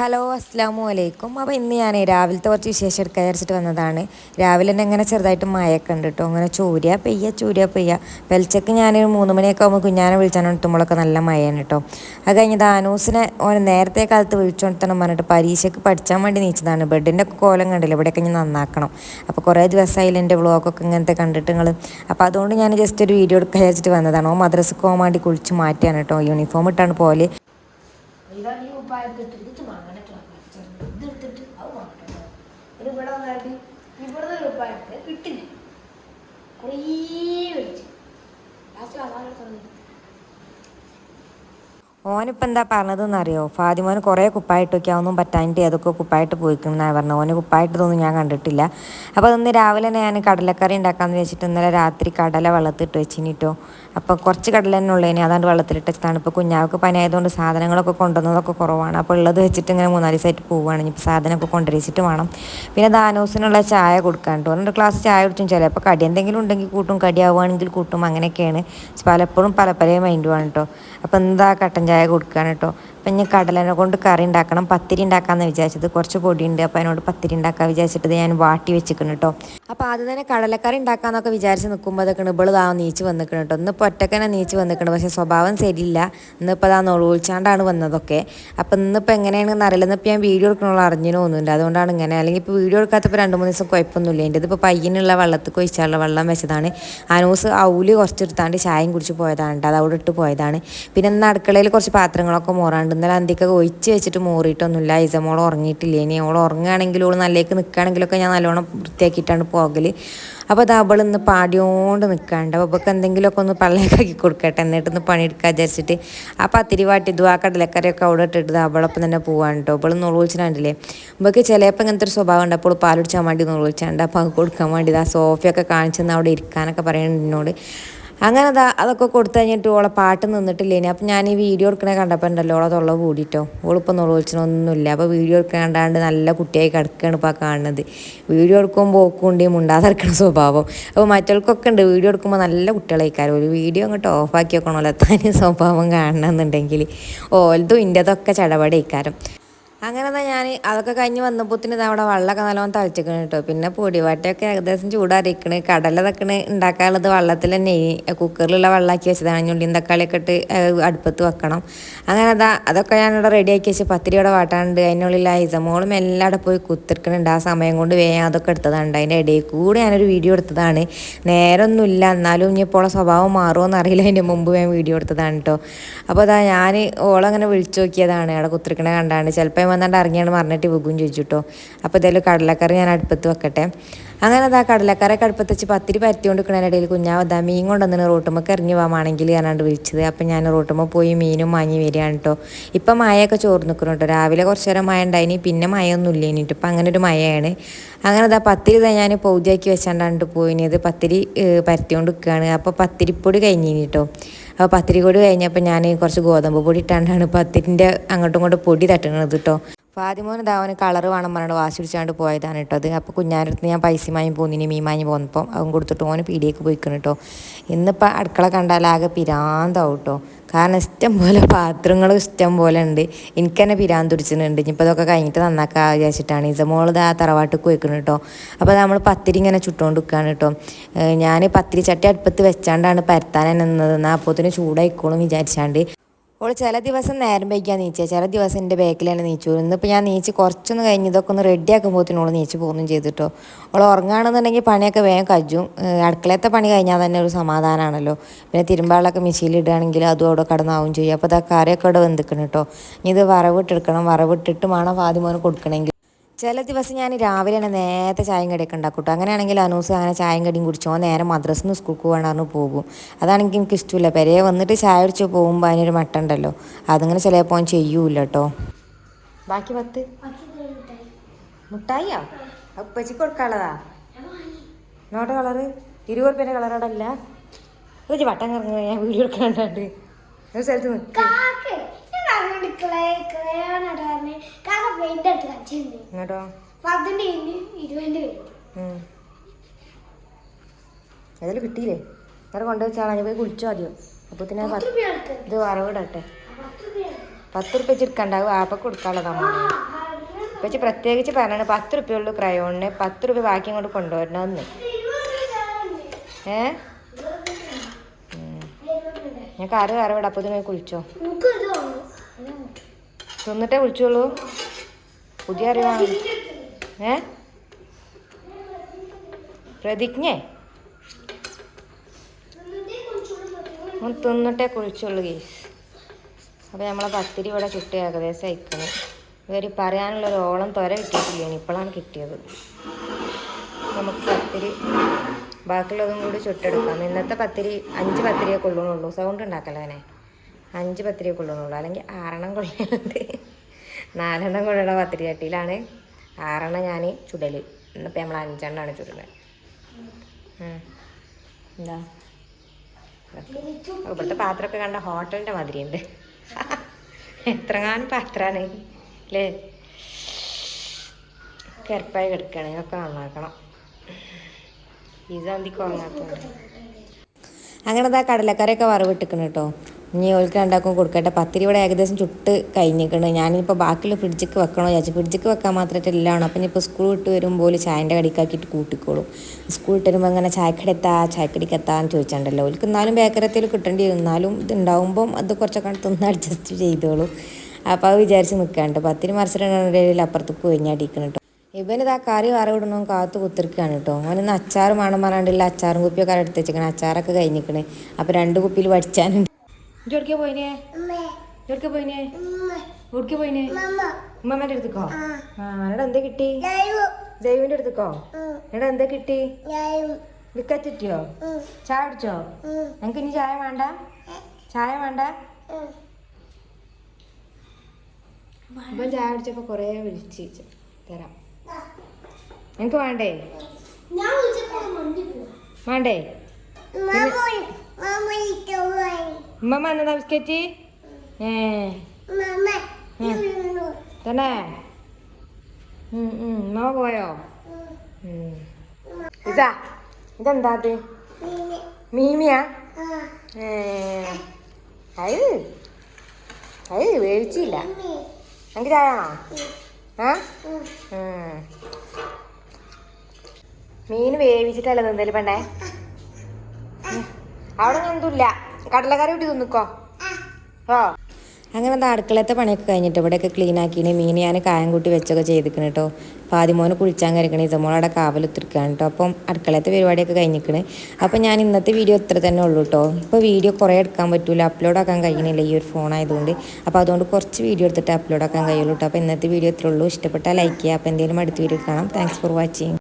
Hello അസ്സാമു അലൈക്കും. അപ്പോൾ ഇന്ന് ഞാൻ രാവിലത്തെ കുറച്ച് വിശേഷം എടുക്കാൻ വിചാരിച്ചിട്ട് വന്നതാണ്. രാവിലെ തന്നെ ഇങ്ങനെ ചെറുതായിട്ട് മഴയൊക്കെ ഉണ്ട് കേട്ടോ അങ്ങനെ ചൂരിയ പെയ്യ ചൂരിയ പെയ്യ. വെളിച്ചക്ക് ഞാൻ മൂന്ന് മണിയൊക്കെ ആകുമ്പോൾ കുഞ്ഞാനെ വിളിച്ചാണെത്തുമ്പോഴൊക്കെ നല്ല മഴയാണ് കേട്ടോ അത് കഴിഞ്ഞ് ദാനൂസിനെ ഓൻ നേരത്തെ കാലത്ത് വിളിച്ചോണ്ടത്തണം പറഞ്ഞിട്ട് പരീക്ഷയ്ക്ക് പഠിച്ചാൻ വേണ്ടി നീച്ചതാണ്. ബെഡിന്റെ ഒക്കെ കോലം കണ്ടില്ല? ഇവിടെയൊക്കെ ഞാൻ നന്നാക്കണം. അപ്പോൾ കുറേ ദിവസമായില്ല എന്റെ വ്ളോഗൊക്കെ ഇങ്ങനത്തെ കണ്ടിട്ട് നിങ്ങൾ അപ്പോൾ അതുകൊണ്ട് ഞാൻ ജസ്റ്റ് ഒരു വീഡിയോ എടുക്കാൻ വിചാരിച്ചിട്ട് വന്നതാണ്. ഓ മദ്രസക്ക് പോകാൻ വേണ്ടി കുളിച്ച് മാറ്റിയാണ് കേട്ടോ യൂണിഫോം ഇട്ടാണ് പോലെ ഉപ്പായൊക്കെ ഇട്ടിട്ട് ഇത് വാങ്ങണട്ടോ. ഇത് എടുത്തിട്ട് അത് വാങ്ങട്ടോ ഒരു ഇവിടെ വന്നിട്ട് ഇവിടുന്ന് ഒരു കിട്ടില്ല കുറേ വിളിച്ചു ലാസ്റ്റ് അതാണ് തുടങ്ങി ഓനിപ്പോൾ എന്താ പറഞ്ഞതെന്ന് അറിയോ? ഫാദിമോന് കുറേ കുപ്പായിട്ട് ഒന്നും പറ്റാനിട്ട് ഏതൊക്കെ കുപ്പായിട്ട് പോയിക്കണമെന്നാണ് പറഞ്ഞത് ഓന് കുപ്പായിട്ടതൊന്നും ഞാൻ കണ്ടിട്ടില്ല. അപ്പോൾ അതൊന്ന് രാവിലെ ഞാൻ കടലക്കറി ഉണ്ടാക്കാമെന്ന് വെച്ചിട്ട് ഇന്നലെ രാത്രി കടല വെള്ളത്തിട്ട് വെച്ചിനിട്ടോ. അപ്പോൾ കുറച്ച് കടല തന്നെ ഉള്ളതിന് അതാണ്ട് വെള്ളത്തിലിട്ട് വെച്ചിട്ടാണ് ഇപ്പോൾ കുഞ്ഞാവക്ക് പനി ആയതുകൊണ്ട് സാധനങ്ങളൊക്കെ കൊണ്ടുവന്നതൊക്കെ കുറവാണ്. അപ്പോൾ ഉള്ളത് വെച്ചിട്ട് ഇങ്ങനെ മൂന്നാൽ ദിവസമായിട്ട് പോവുകയാണ് ഇപ്പോൾ സാധനമൊക്കെ കൊണ്ടുവരിച്ചിട്ട് വേണം. പിന്നെ ദാനോസിനുള്ള ചായ കൊടുക്കാൻ കേട്ടോ. രണ്ട് ഗ്ലാസ് ചായ കുടിച്ചും ചിലപ്പോൾ. കടി എന്തെങ്കിലും ഉണ്ടെങ്കിൽ കൂട്ടും കടിയാവുകയാണെങ്കിൽ കൂട്ടും അങ്ങനെയൊക്കെയാണ്. പലപ്പോഴും പല പല മൈൻഡ് മൈൻഡുമാണ് കേട്ടോ. അപ്പോൾ എന്താ കട്ടൻ ചായ കൊടുക്കുകയാണ് കേട്ടോ അപ്പം ഞാൻ കടലനെ കൊണ്ട് കറി ഉണ്ടാക്കണം പത്തിരി ഉണ്ടാക്കാമെന്ന് വിചാരിച്ചത്. കുറച്ച് പൊടിയുണ്ട് അപ്പോൾ അതിനോട് പത്തിരി ഉണ്ടാക്കാൻ വിചാരിച്ചിട്ട് ഞാൻ വാട്ടി വെച്ചിരിക്കണം കേട്ടോ അപ്പോൾ ആദ്യം തന്നെ കടലക്കറി ഉണ്ടാക്കാമെന്നൊക്കെ വിചാരിച്ച് നിൽക്കുമ്പോൾ അതൊക്കെ ഇബിൾ താ നീച്ച് വന്നിക്കണം കേട്ടോ ഇന്നിപ്പോൾ ഒറ്റക്കനെ നീച്ച് വന്നിക്കണം പക്ഷേ സ്വഭാവം ശരിയില്ല. ഇന്നിപ്പോൾ അതാ നൊളിച്ചാണ്ടാണ് വന്നതൊക്കെ. അപ്പം ഇന്നിപ്പോൾ എങ്ങനെയാണെന്ന് അറിയില്ല. ഇന്നിപ്പോൾ ഞാൻ വീഡിയോ എടുക്കണുള്ള അറിഞ്ഞിനൊന്നുമില്ല അതുകൊണ്ടാണ് ഇങ്ങനെ. അല്ലെങ്കിൽ ഇപ്പോൾ വീഡിയോ എടുക്കാത്തപ്പോൾ രണ്ട് മൂന്ന് ദിവസം കുഴപ്പമൊന്നുമില്ല. എന്റെ ഇതിപ്പോൾ പയ്യനുള്ള വെള്ളത്തിൽ കൊഴിച്ചാലുള്ള വെള്ളം വെച്ചതാണ്. അനൂസ് ഔൽ കുറച്ചെടുത്താണ്ട് ചായയും കുടിച്ച് പോയതാണ് അത് അവിടെ ഇട്ട് പോയതാണ്. പിന്നെ ഇന്ന് അടുക്കളയിൽ കുറച്ച് പാത്രങ്ങളൊക്കെ മോറാണ്ട് ഇന്നലെ അന്തിക്കൊക്കെ ഒഴിച്ച് വെച്ചിട്ട് മോറിയിട്ടൊന്നുമില്ല. ഇസമോൾ ഉറങ്ങിയിട്ടില്ല. ഇനി അവൾ ഉറങ്ങുകയാണെങ്കിൽ ഓൾ നല്ലേക്ക് നിൽക്കുകയാണെങ്കിലൊക്കെ ഞാൻ നല്ലോണം വൃത്തിയാക്കിയിട്ടാണ് പോകൽ അപ്പോൾ അത് അവൾ ഇന്ന് പാടിയോണ്ട് നിൽക്കാണ്ട്. അപ്പോൾ അവൾക്ക് എന്തെങ്കിലുമൊക്കെ ഒന്ന് പള്ളേക്കാക്കി കൊടുക്കട്ടെ. എന്നിട്ടൊന്ന് പണിയെടുക്കാൻ വിചാരിച്ചിട്ട് ആ പത്തിരി വാട്ടി ഇതും ആ കടലക്കറിയൊക്കെ അവിടെ ഇട്ടിട്ട് അവളൊപ്പം തന്നെ പോവാണ് കേട്ടോ അവൾ നുള്ളിച്ചിട്ടുണ്ടല്ലേ ഇവൾക്ക് ചിലപ്പോൾ ഇങ്ങനത്തെ ഒരു സ്വഭാവം ഉണ്ട്. അപ്പോൾ പാലൊടിച്ചാൽ വേണ്ടി നുള്ളിച്ചാണ്ട് അപ്പോൾ അത് കൊടുക്കാൻ വേണ്ടി ആ സോഫയൊക്കെ കാണിച്ചെന്ന് അവിടെ ഇരിക്കാനൊക്കെ പറയുന്നുണ്ട് എന്നോട്. അങ്ങനെ അതാ അതൊക്കെ കൊടുത്തു കഴിഞ്ഞിട്ട് ഓളെ പാട്ട് നിന്നിട്ടില്ലേനി അപ്പം ഞാൻ ഈ വീഡിയോ എടുക്കണേ കണ്ടപ്പോൾ ഉണ്ടല്ലോ ഓളെ തൊള്ള കൂടിയിട്ടോ ഓളിപ്പോൾ വിളിച്ചിട്ടൊന്നുമില്ല അപ്പോൾ വീഡിയോ എടുക്കാൻ കണ്ടാണ്ട് നല്ല കുട്ടിയായി കിടക്കുകയാണ് ഇപ്പോൾ കാണുന്നത്. വീഡിയോ എടുക്കുമ്പോൾ ഓക്കുണ്ട് മുണ്ടാതിറക്കണ സ്വഭാവം. അപ്പോൾ മറ്റവർക്കൊക്കെ ഉണ്ട്. വീഡിയോ എടുക്കുമ്പോൾ നല്ല കുട്ടികളായിക്കാരും. ഒരു വീഡിയോ അങ്ങോട്ട് ഓഫാക്കി വെക്കണമല്ലോ തനി സ്വഭാവം കാണണമെന്നുണ്ടെങ്കിൽ ഓലതും ഇന്റെതൊക്കെ ചടപടയിക്കാരം അങ്ങനെ തന്നെ ഞാൻ അതൊക്കെ കഴിഞ്ഞ് വന്നപ്പോത്തിന് ഇത് അവിടെ വെള്ളമൊക്കെ നല്ലോണം തളിച്ചിക്കണ് കേട്ടോ പിന്നെ പൊടിവാട്ടയൊക്കെ ഏകദേശം ചൂടാറിയിക്കണ്. കടല തക്കണ് ഉണ്ടാക്കാനുള്ളത്. വെള്ളത്തിൽ തന്നെ കുക്കറിലുള്ള വെള്ളമാക്കി വെച്ചതാണ്. ഞുള്ളിയും തക്കാളിയൊക്കെ ഇട്ട് അടുപ്പത്ത് വെക്കണം. അങ്ങനെ അതാ അതൊക്കെ ഞാനിവിടെ റെഡിയാക്കി വെച്ച് പത്തിരിയുടെ വാട്ടാണ്ട് അതിനുള്ളിൽ ഐസമോളും എല്ലാം അവിടെ പോയി കുത്തിരിക്കണുണ്ട്. ആ സമയം കൊണ്ട് വേഗം അതൊക്കെ എടുത്തതാണ് അതിന്റെ ഇടയിൽ കൂടെ ഞാനൊരു വീഡിയോ എടുത്തതാണ്. നേരമൊന്നുമില്ല എന്നാലും ഇനി ഇപ്പോൾ സ്വഭാവം മാറുമോ എന്നറിയില്ല അതിന്റെ മുമ്പ് ഞാൻ വീഡിയോ എടുത്തതാണ് കേട്ടോ അപ്പോൾ അതാ ഞാൻ ഓളങ്ങനെ വിളിച്ചു നോക്കിയതാണ്. അവിടെ കുത്തിരിക്കണ കണ്ടാണ് ചിലപ്പോൾ വന്നാണ്ട് ഇറങ്ങിയാണ് പറഞ്ഞിട്ട് വിഗും ചോദിച്ചു കേട്ടോ അപ്പോൾ ഇതായാലും കടലക്കറി ഞാൻ അടുപ്പത്ത് വെക്കട്ടെ. അങ്ങനെ അതാ കടലക്കാരെ കടുപ്പത്ത് വെച്ച് പത്തിരി പരത്തിക്കൊണ്ട് നിൽക്കുന്നതിനിടയിൽ കുഞ്ഞാവ് അതാ മീൻ കൊണ്ടുവന്ന് റോട്ടുമ്മക്ക് ഇറങ്ങി പോകാമാണെങ്കിൽ ഞാനാണ്ട് വിളിച്ചത്. അപ്പം ഞാൻ റോട്ടുമ്മ പോയി മീനും വാങ്ങി വരികയാണ് കേട്ടോ ഇപ്പം മഴയൊക്കെ ചോറ് നിൽക്കുന്നു കേട്ടോ രാവിലെ കുറച്ച് നേരം മഴ ഉണ്ടായിനി പിന്നെ മഴയൊന്നും ഇല്ല ഇനിയിട്ട് ഇപ്പം അങ്ങനെ ഒരു മഴയാണ്. അങ്ങനെ അതാ പത്തിരി ഞാൻ പൗതിയാക്കി വെച്ചാണ്ടാണ്ട് പോയിനത് പത്തിരി പരത്തിക്കൊണ്ട് നിൽക്കുകയാണ് അപ്പോൾ പത്തിരിപ്പൊടി കഴിഞ്ഞിനി കേട്ടോ അപ്പോൾ പത്തിരി പൊടി കഴിഞ്ഞപ്പോൾ ഞാൻ കുറച്ച് ഗോതമ്പ് പൊടി ഇട്ടാണ്ടാണ് പത്തിരിന്റെ അങ്ങോട്ടും ഇങ്ങോട്ടും പൊടി തട്ടുന്നത് കേട്ടോ ഫാദിമോൻ ഇതാവന് കളറ് വേണം പറഞ്ഞിട്ട് വാശി പിടിച്ചാണ്ട് പോയതാണ് കേട്ടോ. അത് അപ്പോൾ കുഞ്ഞാനടുത്ത് ഞാൻ പൈസ വാങ്ങി പോന്നിനി മീൻ വാങ്ങി പോന്നപ്പം അവൻ കൊടുത്തിട്ട് ഓന് പീടിയേക്ക് പോയിക്കണം കേട്ടോ. ഇന്നിപ്പോൾ അടുക്കള കണ്ടാൽ ആകെ പിരാന്താവും കേട്ടോ. കാരണം ഇഷ്ടം പോലെ പാത്രങ്ങൾ ഇഷ്ടം പോലെ ഉണ്ട്. എനിക്ക് തന്നെ പിരാന്ത് പിടിച്ചിട്ടുണ്ട്. ഇനിയിപ്പോൾ അതൊക്കെ കഴിഞ്ഞിട്ട് നന്നാക്കാൻ വിചാരിച്ചിട്ടാണ്. ഇസമോൾ ഇതാ തറവാട്ടിക്ക് പോയിക്കണം കേട്ടോ. അപ്പോൾ നമ്മൾ പത്തിരി ഇങ്ങനെ ചുട്ടുകൊണ്ട് നിൽക്കുകയാണ് കേട്ടോ ഞാൻ പത്തിരി ചട്ടി അടുപ്പത്ത് വെച്ചാണ്ടാണ് പരത്താൻ നിന്നത്. എന്നാൽ അപ്പോൾ തന്നെ ചൂടായിക്കോളും വിചാരിച്ചാണ്ട്. ഓൾ ചില ദിവസം നേരം വൈകിയാൽ നീച്ചാൽ ചില ദിവസം എന്റെ ബാക്കിലാണ് നീച്ചു. ഇന്നിപ്പോൾ ഞാൻ നീച്ച് കുറച്ചൊന്ന് കഴിഞ്ഞ് ഇതൊക്കെ ഒന്ന് റെഡി ആക്കുമ്പോഴത്തേനും ഓൾ നീച്ച് പോകുന്നു ചെയ്തിട്ടോ. ഓൾ ഉറങ്ങുകയാണെന്നുണ്ടെങ്കിൽ പണിയൊക്കെ വേഗം കജ്ജും അടുക്കളത്തെ പണി കഴിഞ്ഞാൽ തന്നെ ഒരു സമാധാനമാണല്ലോ പിന്നെ തിരുമ്പാളൊക്കെ മെഷീനിലിടുകയാണെങ്കിൽ അതും അവിടെ കടന്നാവും ചെയ്യും. അപ്പോൾ ഇതാ കറിയൊക്കെ അവിടെ വെന്തിക്കണം കേട്ടോ ഇനി ഇത് വറവിട്ടെടുക്കണം വറവിട്ടിട്ട് വേണം ഫാദിമോന് കൊടുക്കണമെങ്കിൽ. ചില ദിവസം ഞാൻ രാവിലെ തന്നെ നേരത്തെ ചായയും കടിയൊക്കെ ഉണ്ടാക്കും കേട്ടോ അങ്ങനെയാണെങ്കിൽ അനൂസ് അങ്ങനെ ചായയും കടിയും കുടിച്ചോ നേരെ മദ്രസിൽ നിന്ന് സ്കൂൾക്ക് പോകണമെന്ന് പോകും. അതാണെങ്കിൽ എനിക്ക് ഇഷ്ടമില്ല. പെരയെ വന്നിട്ട് ചായ കുടിച്ച് പോകുമ്പോൾ അതിനൊരു മട്ട ഉണ്ടല്ലോ അതങ്ങനെ ചിലപ്പോൾ ചെയ്യൂല കേട്ടോ ബാക്കി പത്ത്? മുട്ടായിയോ? ഉപ്പച്ചി കൊടുക്കാനുള്ളതാ? നോട്ട കളറ് ഇരുപത് റുപ്യന്റെ കളറോടല്ല ഒരു വട്ടം കറങ്ങുക ഞാൻ വീഡിയോ എടുക്കാണ്ടാണ്ട് ഒരു സ്ഥലത്ത് നിൽക്കുക കാക്ക് ഞാൻ അതുകൊണ്ട് ക്ലേ ക്രയോൺ ഇടാറിന് കാക്ക പെയിന്റ് എടുത്ത് പത്തിന്റെ ഇരുപതിന്റെ. ഏതായാലും കിട്ടിയില്ലേ? നേരെ കൊണ്ടുവച്ചാൽ ഞാൻ പോയി കുളിച്ചോ ആദ്യം. അപ്പോൾ പിന്നെ ഇത് വറവിടട്ടെ. പത്ത് റുപ്യ എടുക്കണ്ടാവും ആപ്പ കൊടുക്കാനുള്ളതാണ് പക്ഷെ പ്രത്യേകിച്ച് പറഞ്ഞാണ് പത്ത് റുപ്യ ഉള്ളു ക്രയോണിന്. പത്ത് റുപ്യ ബാക്കി ഇങ്ങോട്ട് കൊണ്ടുവരണമെന്ന്. ഏ. ഞാൻ കറി കറി വിടാം അപ്പോൾ ഇതിനെ കുളിച്ചോ. തിന്നിട്ടേ കുളിച്ചോളൂ. പുതിയ അറിവാണ്. ഏ? പ്രതിജ്ഞേ. ഒന്ന് തിന്നിട്ടേ കുഴിച്ചുള്ളൂ ഗീസ്. അപ്പോൾ നമ്മളെ പത്തിരി ഇവിടെ ചുട്ടി ഏകദേശം അയക്കണം ഇവർ പറയാനുള്ളൊരു ഓളം തൊര കിട്ടിയിട്ടില്ല ഇപ്പോഴാണ് കിട്ടിയത്. നമുക്ക് പത്തിരി ബാക്കിയുള്ളതും കൂടി ചുട്ടെടുക്കാം. ഇന്നത്തെ പത്തിരി അഞ്ച് പത്തിരിയെ കൊള്ളുന്നുള്ളൂ സൗണ്ട് ഉണ്ടാക്കല്ലേ അഞ്ച് പത്തിരിയെ കൊള്ളുന്നുള്ളൂ അല്ലെങ്കിൽ ആറെണ്ണം കൊള്ളുന്നുണ്ട് നാലെണ്ണം കൊണ്ടുള്ള പത്തിരി ചട്ടിയിലാണ് ആറെണ്ണം ഞാൻ ചുടൽ ഇന്നിപ്പോൾ നമ്മൾ അഞ്ചെണ്ണമാണ് ചുടുന്നത്. എന്താ? ഇവിടുത്തെ പാത്രമൊക്കെ കണ്ട ഹോട്ടലിന്റെ മാതിരിയുണ്ട്. എത്രങ്ങാനും പാത്രമാണ് അല്ലേ കരപ്പായി കിടക്കണേ. ഒക്കെ നന്നാക്കണം. സാന്തി ഉറങ്ങാത്തതുകൊണ്ട്. അങ്ങനെ ആ കടലക്കറിയൊക്കെ വറവിട്ടിക്കണം കേട്ടോ. ഇനി ഓൾക്ക് ഉണ്ടാക്കും കൊടുക്കട്ടെ. പത്തിരി ഇവിടെ ഏകദേശം ചുട്ട് കഴിഞ്ഞിരിക്കണം. ഞാനിപ്പോൾ ബാക്കിയുള്ള ഫ്രിഡ്ജിക്ക് വെക്കണോ വിചാരിച്ചു. ഫ്രിഡ്ജിക്ക് വെക്കാൻ മാത്രമായിട്ട് എല്ലാമാണ് അപ്പം ഇനിയിപ്പോൾ സ്കൂൾ വിട്ട് വരുമ്പോൾ ചായന്റെ കടിക്കാക്കിയിട്ട് കൂട്ടിക്കോളും. സ്കൂൾ വിട്ട് വരുമ്പോൾ അങ്ങനെ ചായക്കടി എത്താ ചായക്കടിക്ക് എത്താന്ന് ചോദിച്ചിട്ടുണ്ടല്ലോ ഓൾക്ക് എന്നാലും ബേക്കറത്തിൽ കിട്ടേണ്ടി വരും. എന്നാലും ഇത് ഉണ്ടാവുമ്പം അത് കുറച്ചൊക്കെ തിന്ന് അഡ്ജസ്റ്റ് ചെയ്തോളൂ. അപ്പോൾ അത് വിചാരിച്ച് നിൽക്കാണ്ട് പത്തിരി മത്സരം അപ്പുറത്തേക്ക് കഴിഞ്ഞാടിക്കണം കേട്ടോ ഇവനിത് ആ കറി വറവിടണം കാത്തു കുത്തിരിക്കുകയാണ് കേട്ടോ അവനൊന്ന് അച്ചാർ വേണം പറഞ്ഞില്ല അച്ചാറും കുപ്പിയൊക്കെ എടുത്ത് വെച്ചിരിക്കണം. അച്ചാറൊക്കെ കഴിഞ്ഞിരിക്കണേ. അപ്പോൾ രണ്ട് കുപ്പിയിൽ വടിച്ചാനുണ്ട്. ജോർക്കെ പോയിനെ? ജോർക്കെ പോയിനെ? എവിടേക്ക് പോയിനെ? ഉമ്മമ്മന്റെ അടുത്തേക്കോ? ആ. എന്നോട് എന്താ കിട്ടി? ദൈവന്റെ അടുത്തേക്കോ? എടാ എന്താ കിട്ടി? വിക്കറ്റിയോ ചായ അടിച്ചോ ഞങ്ങക്ക് ഇനി ചായ വേണ്ട. ചായ വേണ്ട. ഇപ്പം ചായ അടിച്ചപ്പോ കൊറേ വിളിച്ച് തരാം. എനിക്ക് വേണ്ടേ? വേണ്ടേ? ഉമ്മമ്മ എന്നതാ ബിസ്ക്കറ്റ്? ഏ. തന്നെ. ഉമ്മ പോയോ. ഇതാ. ഇതെന്താ അത്? മീമിയാ? ഏ. അത് അത് വേവിച്ചില്ല. എനിക്ക് ചായയാണോ ആ. മീൻ വേവിച്ചിട്ടല്ല തിന്നൽ പണ്ടേ. അവിടെ ഒന്നുമില്ല കടലക്കറി കൂട്ടി തിന്നിക്കോ? ആ. അങ്ങനെ എന്താ അടുക്കളത്തെ പണിയൊക്കെ കഴിഞ്ഞിട്ട് ഇവിടെയൊക്കെ ക്ലീൻ ആക്കിയിട്ട് മീൻ ഞാൻ കായം കൂട്ടി വെച്ചൊക്കെ ചെയ്തിരിക്കണം കേട്ടോ പാതിമോന് കുളിച്ചാൻ കയറിക്കണേ. കാവൽ കാവലുത്തിരിക്കുകയാണ് കേട്ടോ അപ്പം അടുക്കളത്തെ പരിപാടിയൊക്കെ കഴിഞ്ഞിരിക്കണേ അപ്പം ഞാൻ ഇന്നത്തെ വീഡിയോ ഇത്ര തന്നെ ഉള്ളൂ കേട്ടോ ഇപ്പോൾ വീഡിയോ കുറേ എടുക്കാൻ പറ്റില്ല അപ്ലോഡ് ആക്കാൻ കഴിയണില്ല ഈ ഒരു ഫോൺ ആയതുകൊണ്ട്. അപ്പോൾ അതുകൊണ്ട് കുറച്ച് വീഡിയോ എടുത്തിട്ട് അപ്ലോഡ് ആക്കാൻ കഴിയുള്ളൂ കേട്ടോ അപ്പോൾ ഇന്നത്തെ വീഡിയോ ഇത്രേ ഉള്ളൂ. ഇഷ്ടപ്പെട്ടാൽ ലൈക്ക് ചെയ്യുക. അപ്പോൾ എന്തെങ്കിലും അടുത്ത വീഡിയോ കാണാം. Thanks for watching